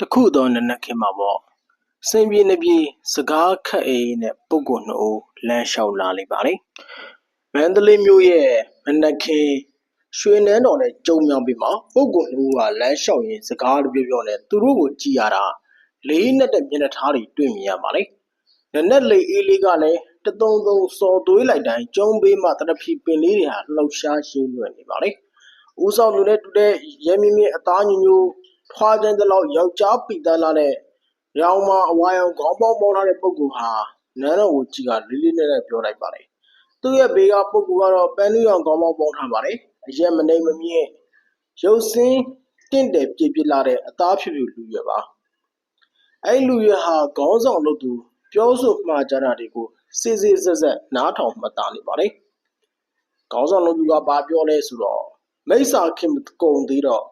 တခုသောနနက်ခင်းမှာပေါ့စင်ပြေနှပြေစကားခက်အေးနဲ့ပုဂ္ဂိုလ်နှစ်ဦးလမ်းလျှောက်လာလိမ့်ပါလေမန္တလေးမြို့ရဲ့မနက်ခင်းရွှေနန်းတော်နဲ့ကြုံမြောင်ပြီမှာပုဂ္ဂိုလ်နှစ်ဦးကလမ်းလျှောက်ရင်းစကားပြောပြောနဲ့သူတို့ကိုကြည်ရတာလေးနဲ့တဲ့မျက်နှာထားတွေတွေ့မြင်ရပါလေနနက်လေအေးလေးကလည်းတသုံးသုံးစော်သွေးလိုက်တိုင်းကျုံးဘေးမှာတရဖီပင်လေးတွေဟာလှောက်ရှားရှင်းလွယ်နေပါလေဦးဆောင်သူနဲ့တူတဲ့ရဲမင်းမင်းအသားညိုညို ထွားတဲ့လောက်ယောက်ျားပိတန်းလာတဲ့ရောင်မအဝါရောင်ခေါင်းပေါင်းပေါင်းထားတဲ့ပုဂ္ဂိုလ်ဟာနန်းတော်ကိုကြည်ကလေးလေးနဲ့နဲ့ပြောလိုက်ပါလေသူ့ရဲ့ဘေးကပုဂ္ဂိုလ်ကတော့ပန်းလူရောင်ခေါင်းပေါင်းပေါင်းထားပါလေအရက်မနေမမြင့်ရုပ်စင်းတင့်တယ်ပြည့်ပြည့်လာတဲ့အသားဖြူဖြူလူရွယ်ပါအဲ့လူရွယ်ဟာခေါင်းဆောင်လို့သူပြောဆိုမှားကြတာတွေကိုစစ်စစ်ဆက်ဆက်နားထောင်မှတ်သားနေပါလေခေါင်းဆောင်လို့သူကဘာပြောလဲဆိုတော့မိစ္ဆာခင်မကုံသေးတော့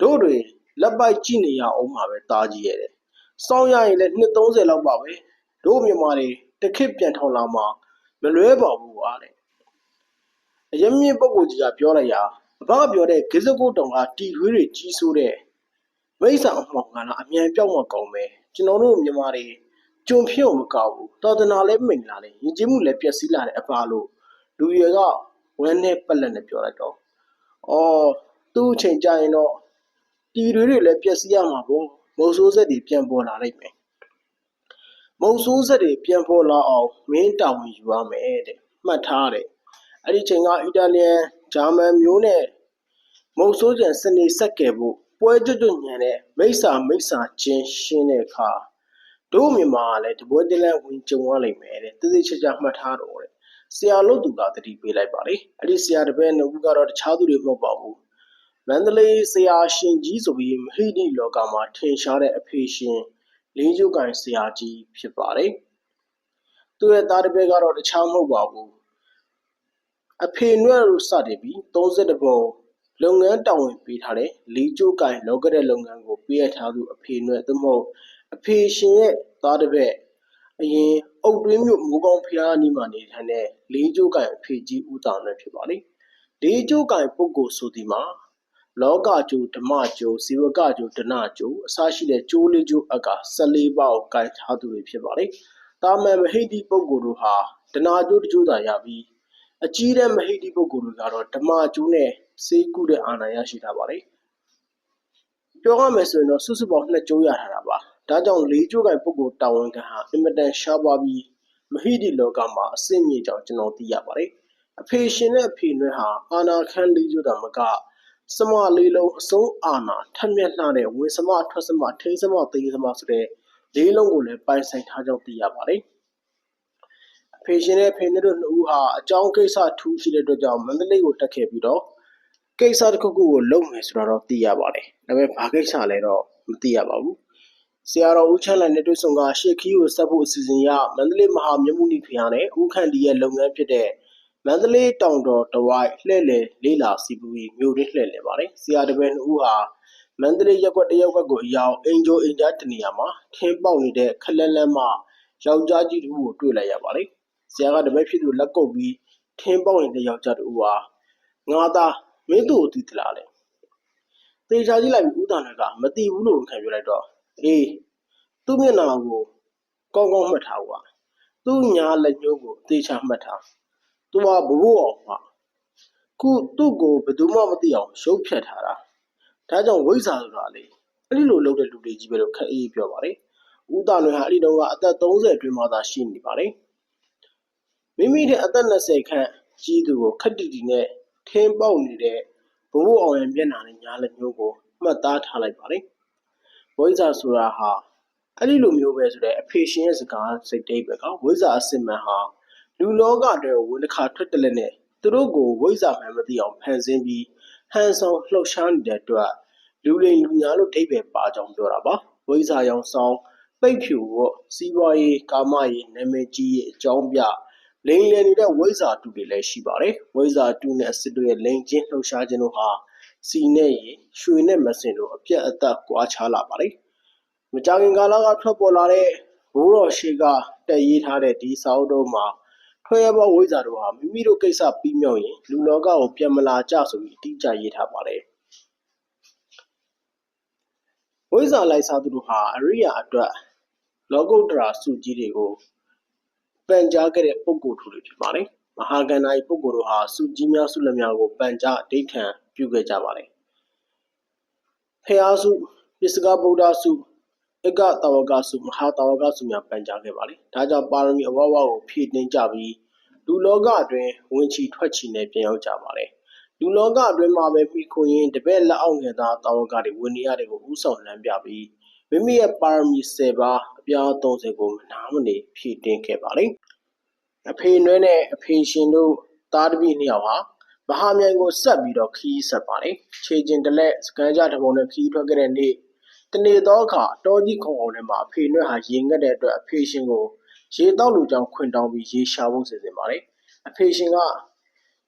တို့တွေ လက်ပိုက်ကြည့်နေရအောင်ပါပဲတာကြီးရဲ့တဲ့စောင်းရရင်လည်းနှစ်30လောက်ပါပဲတို့မြန်မာတွေတစ်ခစ်ပြန်ထောင်လာမှမလွဲပါဘူးကွာတဲ့အရင်မြင့်ပုဂ္ဂိုလ်ကြီးကပြောလိုက်ရာအဘကပြောတဲ့ဂစ္စကုတ်တောင်ကတီခွေးတွေကြီးဆိုးတဲ့မိစ္ဆာအမှောင်ကလားအမြန်ပြောက်မှကောင်းမယ်ကျွန်တော်တို့မြန်မာတွေကြုံဖြုံမကောက်ဘူးတော်တနာလည်းမိန်လာတယ်ယဉ်ကျေးမှုလည်းပျက်စီးလာတယ်အပါလို့လူရကဝမ်းနဲ့ပက်လက်နဲ့ပြောလိုက်တော့အော်သူ့အချိန်ကြရင်တော့ တီတွေတွေလည်းပျက်စီးရမှာပေါ့မုံဆိုးဆက်တွေပြန်ပေါ်လာလိုက်မယ်မုံဆိုးဆက်တွေပြန်ပေါ်လာအောင်မင်းတာဝန်ယူရမယ်တဲ့မှတ်ထားတယ်အဲ့ဒီချိန်ကအီတာလီယန်ဂျာမန်မျိုးနဲ့မုံဆိုးကျန်စနေဆက်ကယ်ဖို့ပွဲကျွတ်ကျွတ်ညံတဲ့မိစ္ဆာမိစ္ဆာချင်းရှင်းတဲ့အခါတို့မြန်မာကလည်းတပွဲတည်းလဲဝင်ကြုံရလိမ့်မယ်တဲ့သိသိချာချာမှတ်ထားတော့တဲ့ဆရာလို့သူကတတိပေးလိုက်ပါလေအဲ့ဒီဆရာတပည့်နှစ်ဦးကတော့တခြားသူတွေမဟုတ်ပါဘူး မန္တလေးဆရာရှင်ကြီးဆိုပြီးမဟိတိလောကမှာထင်ရှားတဲ့အဖေရှင်လင်းကျုပ်ကန်ဆရာကြီးဖြစ်ပါတယ်သူရဲ့သားတပည့်ကတော့တခြားမဟုတ်ပါဘူးအဖေနွဲ့လို့စတင်ပြီး32ပုံလုပ်ငန်းတာဝန်ပေးထားတဲ့လီကျိုးကိုင်လောကတဲ့လုပ်ငန်းကိုပေးရထားသူအဖေနွဲ့သို့မဟုတ်အဖေရှင်ရဲ့သားတပည့်အရင်အုတ်တွင်းမြို့မိုးကောင်းဖျားအနီးမှာနေထိုင်တဲ့လေးကျိုးကိုင်အဖေကြီးဦးတောင်နဲ့ဖြစ်ပါလေလေးကျိုးကိုင်ပုဂ္ဂိုလ်ဆိုဒီမှာ လောကကျိုးဓမ္မကျိုးဇီဝကကျိုးဒနာကျိုးအစရှိတဲ့ကျိုးလေးကျိုးအက14ပါးကိုကိုင်ထားသူတွေဖြစ်ပါလေတာမန်မဟိတိပုဂ္ဂိုလ်တို့ဟာဒနာကျိုးတကျိုးသာရပြီးအကြီးတဲ့မဟိတိပုဂ္ဂိုလ်တွေကတော့ဓမ္မကျိုးနဲ့စေကုတဲ့အာဏာရရှိထားပါလေပြောရမယ်ဆိုရင်တော့စုစုပေါင်းနှစ်ကျိုးရထားတာပါဒါကြောင့်လေးကျိုးကင်ပုဂ္ဂိုလ်တာဝန်ခံဟာအင်မတန်ရှားပါပြီးမဟိတိလောကမှာအစင့်မြေကြောင်ကျွန်တော်သိရပါတယ်အဖေရှင်နဲ့အဖေနွဲဟာအာနာခန်းလေးကျိုးတာမက စမလေးလုံးအစုံအာနာထက်မြက်လှတဲ့ဝင်စမထွက်စမထိန်းစမသိစမဆိုတဲ့လေးလုံးကိုလည်းပိုင်ဆိုင်ထားကြောင်းသိရပါတယ်အဖေရှင်နဲ့ဖေနွဲတို့နှစ်ဦးဟာအကြောင်းကိစ္စထူးရှိတဲ့အတွက်ကြောင့်မန္တလေးကိုတက်ခဲ့ပြီးတော့ကိစ္စတစ်ခုခုကိုလုပ်မယ်ဆိုတာတော့သိရပါတယ်ဒါပေမဲ့ဘာကိစ္စလဲတော့မသိရပါဘူးဆရာတော်ဦးချမ်းလန်နဲ့တွေ့ဆုံကရှေ့ခီးကိုဆက်ဖို့အစီအစဉ်ရမန္တလေးမဟာမြတ်မှုနိဖျားနဲ့ဦးခန့်ဒီရဲ့လုပ်ငန်းဖြစ်တဲ့ မန္တလေးတောင်တော်တဝိုက်လှည့်လည်လေးလာစီပူပြီးမြို့ရင်းလှည့်လည်ပါတယ်ဆရာတပည့်နှစ်ဦးဟာမန္တလေးရက်ွက်တရက်ွက်ကိုအရောက်အင်ဂျိုအင်ဂျာတနေရာမှာထင်းပေါက်နေတဲ့ခလက်လက်မှယောက်ျားကြီးတူကိုတွေ့လိုက်ရပါတယ်ဆရာကတပည့်ဖြစ်သူလက်ကုပ်ပြီးထင်းပေါက်နေတဲ့ယောက်ျားတူဟာငါသားမင်းတို့ကိုသိသလားလေတေချာကြီးလိုက်ပြီးဦးတာနကမသိဘူးလို့ခံပြလိုက်တော့အေးသူ့မျက်နှာကိုကောင်းကောင်းမှတ်ထားကွာသူ့ညာလက်ညှိုးကိုတေချာမှတ်ထား သူကဘဘိုးအောင်ကွာခုသူ့ကိုဘယ်သူမှမသိအောင်ရုပ်ဖြတ်ထားတာဒါကြောင့်ဝိဇ္ဇာဆိုတာလေအဲ့ဒီလိုလုပ်တဲ့လူတွေကြီးပဲလို့ခက်အေးပြောပါတယ်ဦးတာနွယ်ဟာအဲ့ဒီတော့ကအသက်30အတွင်းမှာသာရှိနေပါတယ်မိမိတဲ့အသက်20ခန့်ကြီးသူကိုခက်တီတီနဲ့ထင်းပေါက်နေတဲ့ဘဘိုးအောင်ရဲ့မျက်နှာနဲ့ညာလက်ညှိုးကိုမှတ်သားထားလိုက်ပါတယ်ဝိဇ္ဇာဆိုတာဟာအဲ့ဒီလိုမျိုးပဲဆိုတဲ့အဖေရှင်ရဲ့စကားစိတ်တိတ်ပဲကဝိဇ္ဇာအစစ်မှန်ဟာ လူလောကတွေဝင်တစ်ခါထွက်တလက်နဲ့သူတို့ကိုဝိဇ္ဇာမှန်မသိအောင်ဖန်ဆင်းပြီးဟန်ဆောင်လှုပ်ရှားနေတဲ့အတွက်လူလိမ်လူညာလို့ဒိဗယ်ပါကြောင်းပြောတာပါဝိဇ္ဇာရောင်ဆောင်ပိတ်ဖြူဖို့စီးပွားရေးကာမရေးနာမည်ကြီးရေးအကြောင်းပြလိန်လည်နေတဲ့ဝိဇ္ဇာတူတွေလည်းရှိပါတယ်ဝိဇ္ဇာတူနဲ့အစစ်တို့ရဲ့လိန်ချင်းလှုပ်ရှားခြင်းတို့ဟာစီနဲ့ရေရွှေနဲ့မစင်တို့အပြက်အသက်ကွာခြားလာပါတယ်မကြာခင်ကာလကထွက်ပေါ်လာတဲ့ဘိုးတော်ရှိကတက်ရေးထားတဲ့ဒီစာအုပ်တို့မှာ ထွေရဘောဝိဇ္ဇာတို့ဟာမိမိတို့ကိစ္စပြီးမြောက်ရင်လူလောကကိုပြန်မလာကြဆိုပြီးအတိအကျရေးထားပါတယ်ဝိဇဇ္ဇာလိုက်စားသူတို့ဟာအရိယာအတွက်လောကုတ္တရာစုကြီးတွေကိုပန်ကြားခဲ့တဲ့ပုဂ္ဂိုလ်တွေဖြစ်ပါတယ်မဟာကန္နာ၏ပုဂ္ဂိုလ်တို့ဟာစုကြီးများစုလက်များကိုပန်ကြားအဓိဋ္ဌံပြုခဲ့ကြပါတယ်ဖျားစုပစ္စကဗုဒ္ဓစုဧကတာဝကစုမဟာတာဝကစုများပန်ကြားခဲ့ပါလေဒါကြောင့်ပါရမီအဝဝကိုဖြည့်တင်းကြပြီး လူလောကအတွင်းဝင်ချီထွက်ချီနဲ့ပြန်ရောက်ကြပါတယ်လူလောကအတွင်းမှာပဲပြီးခွင့်ရင်တပည့်လက်အောက်ငယ်သားတာဝကတွေဝင်နေရတယ်ကိုဥဆောင်လမ်းပြပြီးမိမိရဲ့ပါရမီ10ပါးအပြား30ကိုမနာမနေဖြည့်တင်းခဲ့ပါလေအဖေနွဲနဲ့အဖေရှင်တို့သားတပည့်နှစ်ယောက်ဟာမဟာမြိုင်ကိုဆက်ပြီးတော့ခီးဆက်ပါလေခြေကျင်တလက်စကန်ကြတပုံနဲ့ခီးထွက်ခဲ့တဲ့နေ့တနေ့သောအခါတောကြီးခုံအောင်ထဲမှာအဖေနွဲဟာရေငတ်တဲ့အတွက်အဖေရှင်ကို ရေတောက်လူကြောင့်ခွင်တောင်းပြီးရေရှာဖို့စီစဉ်ပါလေအဖေရှင်က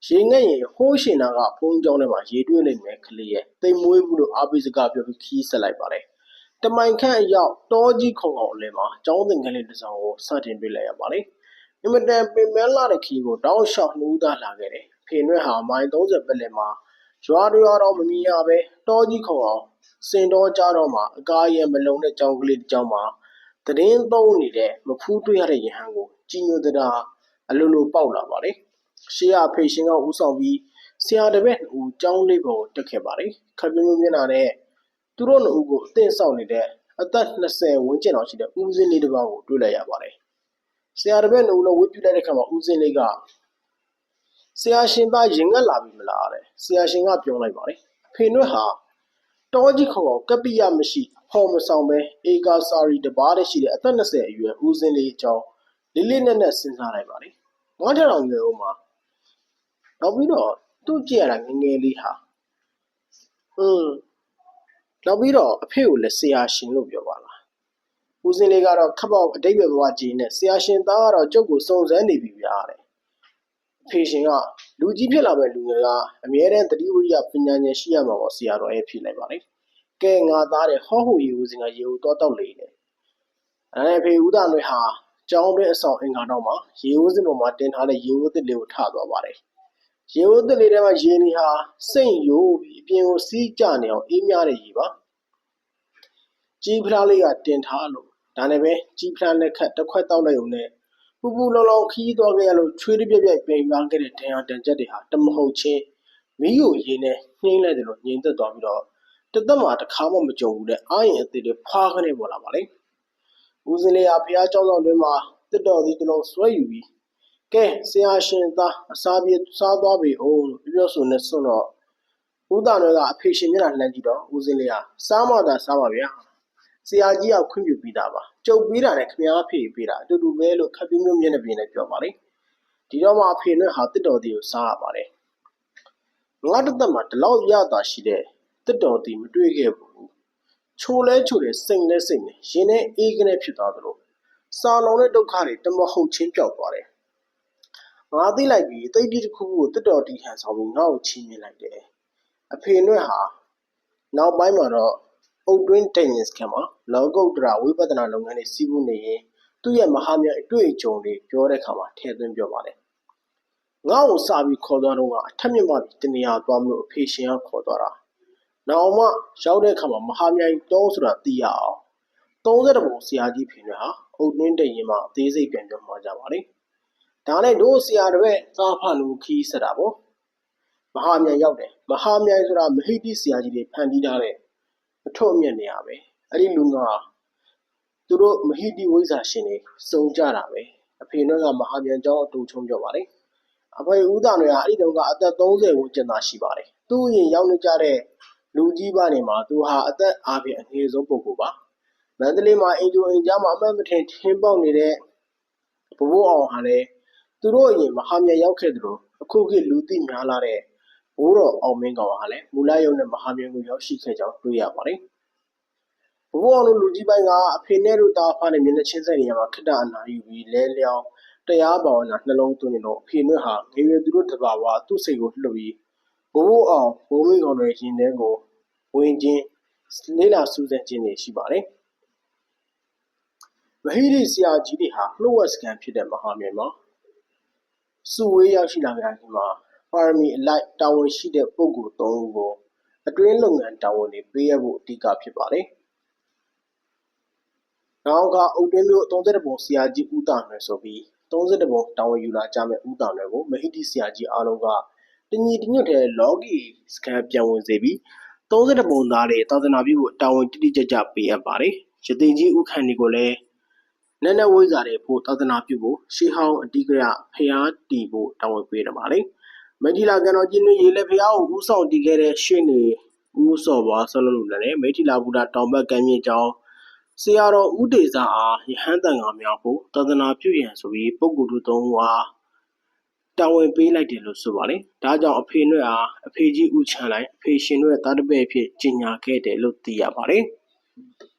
ရေငတ်ရင်ဟိုးရှင်နာကဖုံးကြောင်းထဲမှာရေတွဲလိုက်မယ်ကလေးရဲ့တိမ်မွေးဘူးလို့အာပိစကားပြောပြီးခီးဆက်လိုက်ပါတယ်တမိုင်ခန့်အရောက်တောကြီးခုံအောင်အလဲမှာကျောင်းသင်္ကန်းလေးတစ်စောင်ကိုစတင်တွေ့လိုက်ရပါလေအင်မတန်ပင်ပန်းလာတဲ့ခီးကိုတောက်လျှောက်နှူးသားလာခဲ့တယ်ဖေနွဲ့ဟာမိုင်30ပလက်မှာရွာတွေရွာတော့မမြင်ရပဲတောကြီးခုံအောင်စင်တော်ကြတော့မှအကားရဲမလုံတဲ့ကြောင်ကလေးတစ်ကြောင်မှာ တရင်သုံးနေတဲ့မဖူးတွေ့ရတဲ့ရဟန်းကိုကြီးညိုတတာအလိုလိုပေါက်လာပါလေရှေးရဖေရှင်ကဥဆောင်ပြီးဆရာတပည့်ဦးကျောင်းလေးပေါ်တက်ခဲ့ပါလေခပ်ပြင်းပြင်းမျက်နှာနဲ့သူတို့နှစ်ဦးကိုအသင့်ဆောက်နေတဲ့အသက်20ဝန်းကျင်လောက်ရှိတဲ့ဦးစင်းလေးတစ်ပါးကိုတွေ့လိုက်ရပါတယ်ဆရာတပည့်နှစ်ဦးလုံးဝတ်ပြုလိုက်တဲ့ခါမှာဦးစင်းလေးကဆရာရှင်သားရင်ငတ်လာပြီမလားတဲ့ဆရာရှင်ကပြောလိုက်ပါတယ်အဖေနွဲ့ဟာတောကြီးခေါ်ကပ္ပိယမရှိ ဟော်မဆောင်ပဲဧကာစာရီတပါးတည်းရှိတဲ့အသက်20အရွယ်ဦးစင်းလေးအကြောင်းလေးလေးနက်နက်စဉ်းစားလိုက်ပါလေငေါထထောင်ငယ်ဦးမှာနောက်ပြီးတော့သူ့ကြည့်ရတာငငယ်လေးဟာอืมနောက်ပြီးတော့အဖေကိုလည်းဆရာရှင်လို့ပြောပါလားဦးစင်းလေးကတော့ခပ်ပေါက်အတိတ်ပဲဘဝကြီးနဲ့ဆရာရှင်သားကတော့ကျုပ်ကိုစုံစမ်းနေပြီဗျာတဲ့အဖေရှင်ကလူကြီးဖြစ်လာမဲ့လူငယ်ကအမြဲတမ်းတတိဝိရိယပညာဉာဏ်ရှိရမှာပေါ့ဆရာတော်ရဲ့ဖြစ်လိုက်ပါလေ ကဲငါသားတဲ့ဟောဟိုရေဦးစင်ကရေဦးတော့တောက်လေတယ်အဲဖေဦးသားတွေဟာကျောင်းတွင်းအဆောင်အင်္ဂါတော့မှာရေဦးစင်ပေါ်မှာတင်ထားတဲ့ရေဦးသစ်လေးကိုထသွားပါတယ်ရေဦးသစ်လေးထဲမှာရေနေဟာစိတ်ယိုးပြီးအပြင်ကိုစီးကျနေအောင်အေးမြတဲ့ရေပါကြီးဖလားလေးကတင်ထားလို့ဒါနဲ့ပဲကြီးဖလားလက်ခတ်တစ်ခွက်တောက်လိုက်ုံနဲ့ပူပူလောင်လောင်ခီးသွားခဲ့ရလို့ချွေးတပြက်ပြက်ပြင်ပန်းခဲ့တဲ့ဒဏ်ရာတန်ချက်တွေဟာတမဟုတ်ချင်းမီးကိုရေနဲ့နှိမ့်လိုက်တယ်လို့ညင်သက်သွားပြီးတော့ တသက်မှာတစ်ခါမှမကြုံဘူးတဲ့အာရင်အသေးတွေဖားခနဲ့ပေါ်လာပါလေဦးစင်းလေးဟာဖះเจ้าဆောင်တွင်မှာတစ်တော်ဒီတလုံးဆွဲယူပြီးကဲဆရာရှင်သားအစာပြေစားသွားပြီအောင်လို့ပြောဆိုနေစွန့်တော့ဦးသားတွေကအဖေရှင်မျက်နှာလှမ်းကြည့်တော့ဦးစင်းလေးဟာစားမသာစားပါဗျာဆရာကြီးကခွင့်ပြုပြီးသားပါကြုတ်ပေးတာနဲ့ခမားဖေးပေးတာအတူတူပဲလို့ခပ်ပြင်းပြင်းမျက်နှာပြင်နဲ့ပြောပါလေဒီတော့မှအဖေနဲ့ဟာတစ်တော်ဒီကိုစားရပါတယ်ငါတသက်မှာဒီလောက်ရတာရှိတဲ့ တစ်တော်ဒီမတွေ့ခဲ့ဘူးချိုလဲချိုတယ်စိတ်နဲ့စိတ်နဲ့ရင်နဲ့အေးကနေဖြစ်သွားသလိုစာလုံးတဲ့ဒုက္ခတွေတမဟုတ်ချင်းပြောက်သွားတယ်ငါသိလိုက်ပြီးတိတ်တိတစ်ခုခုကိုတစ်တော်တီဟန်ဆောင်ပြီးငါ့ကိုချီးမြှင့်လိုက်တယ်အဖေနဲ့ဟာနောက်ပိုင်းမှာတော့အုတ်တွင်းတိတ်ရင်စခန်းမှာလောကုတ္တရာဝိပဿနာလုပ်ငန်းတွေစီးပူးနေရင်သူ့ရဲ့မဟာမြတ်အတွေ့အကြုံတွေပြောတဲ့အခါမှာထည့်သွင်းပြောပါတယ်ငါ့ကိုစာပြီးခေါ်သွားတော့ကအထက်မြတ်မှတနေရာသွားမလို့အဖေရှင်ကခေါ်သွားတာ နောက်မှရောက်တဲ့အခါမှာမဟာမြိုင်တုံးဆိုတာသိရအောင်30ပုံဆရာကြီးဖေနဲ့ဟာအုတ်တွင်းတိတ်ရင်မှာအသေးစိတ်ပြန်ပြောမှာကြပါလေဒါနဲ့တို့ဆရာတပည့်သားဖလူခီးဆက်တာပေါ့မဟာမြိုင်ရောက်တယ်မဟာမြိုင်ဆိုတာမဟိတိဆရာကြီးတွေဖန်တီးထားတဲ့အထွတ်အမြတ်နေရပဲအဲ့ဒီလူကသူတို့မဟိတိဝိဇ္ဇာရှင်တွေစုံကြတာပဲအဖေနဲ့ကမဟာမြန်ကျောင်းအတူချုံပြောပါလေအဖေဦးသားတွေကအဲ့ဒီတုန်းကအသက်30ဝန်းကျင်သာရှိပါတယ်သူ့ရင်ရောက်နေကြတဲ့ လူကြီးပါနေမှာသူဟာအသက်အားဖြင့်အငယ်ဆုံးပုဂ္ဂိုလ်ပါမန္တလေးမှာအင်ဂျိုအင်ကြားမှာအမှတ်မထင်ထင်းပေါက်နေတဲ့ဘဘိုးအောင်ဟာလည်းသူတို့အရင်မဟာမြတ်ရောက်ခဲ့သလိုအခုခေတ်လူသိများလာတဲ့ဘိုးတော်အောင်မင်းကောင်ဟာလည်းမူလယုံနဲ့မဟာမြတ်ကိုရောက်ရှိခဲ့ကြောင်းတွေ့ရပါတယ်ဘဘိုးအောင်တို့လူကြီးပိုင်းကအဖေနဲ့တို့တာဖားနဲ့မျက်နှာချင်းဆက်နေရမှာခက်တာအနာယူပြီးလဲလျောင်းတရားပါဝနာနှလုံးသွင်းနေတော့အဖေနဲ့ဟာငယ်ရွယ်သူတို့တဘာဝသူ့စိတ်ကိုလှုပ်ပြီးဘိုးဘိုးအောင်ဘိုးမင်းကောင်တွေရင်ထဲကို ဝင်ချင်းလေးလာစူးစမ်းခြင်းတွေရှိပါတယ်မဟိရိဆရာကြီးတွေဟာလှုပ်ဝက်စကန်ဖြစ်တဲ့မဟာမြတ်မှာစုဝေးရောက်ရှိလာကြခြင်းမှာပါရမီအလိုက်တာဝန်ရှိတဲ့ပုဂ္ဂိုလ်၃ဦးကိုအတွင်းလုပ်ငန်းတာဝန်တွေပေးရဖို့အဓိကဖြစ်ပါတယ်နောက်ကဥတွင်းမျိုး31ပုံဆရာကြီးဦးတာနယ်ဆိုပြီး31ပုံတာဝန်ယူလာကြမဲ့ဦးတာနယ်ကိုမဟိတိဆရာကြီးအားလုံးကတညီတညွတ်တဲ့လော်ဂီစကန်ပြန်ဝင်စေပြီး 31ပုံသားတွေသာသနာပြုဖို့တာဝန်တိတိကျကျပေးအပ်ပါတယ်ရသိကြီးဥခန့်ဒီကိုလည်းနက်နက်ဝိဇ္ဇာတွေဖို့သာသနာပြုဖို့ရှေးဟောင်းအတိကရဖျားတီဖို့တာဝန်ပေးတယ်ပါလေမဒီလာကနော်ကြီးနွေရေလက်ဖျားကိုဥဆောင်တည်ခဲ့တဲ့ရှင်းနေဦးစော်ဘွားဆလုံးလူလည်းမိထီလာဘူတာတောင်ဘက်ကမ်းမြေကျောင်းဆရာတော်ဦးဒေဇာအားယဟန်တန်ဃာများကိုသာသနာပြုရန်ဆိုပြီးပုဂ္ဂိုလ်သူသုံးပါး တာဝန်ပေးလိုက်တယ်လို့ဆိုပါတယ်။ဒါကြောင့်အဖေနဲ့အားအဖေကြီးဦးချမ်းလိုက်အဖေရှင်တို့ရဲ့တာတပည့်အဖြစ်ကြီးညာခဲ့တယ်လို့သိရပါတယ်။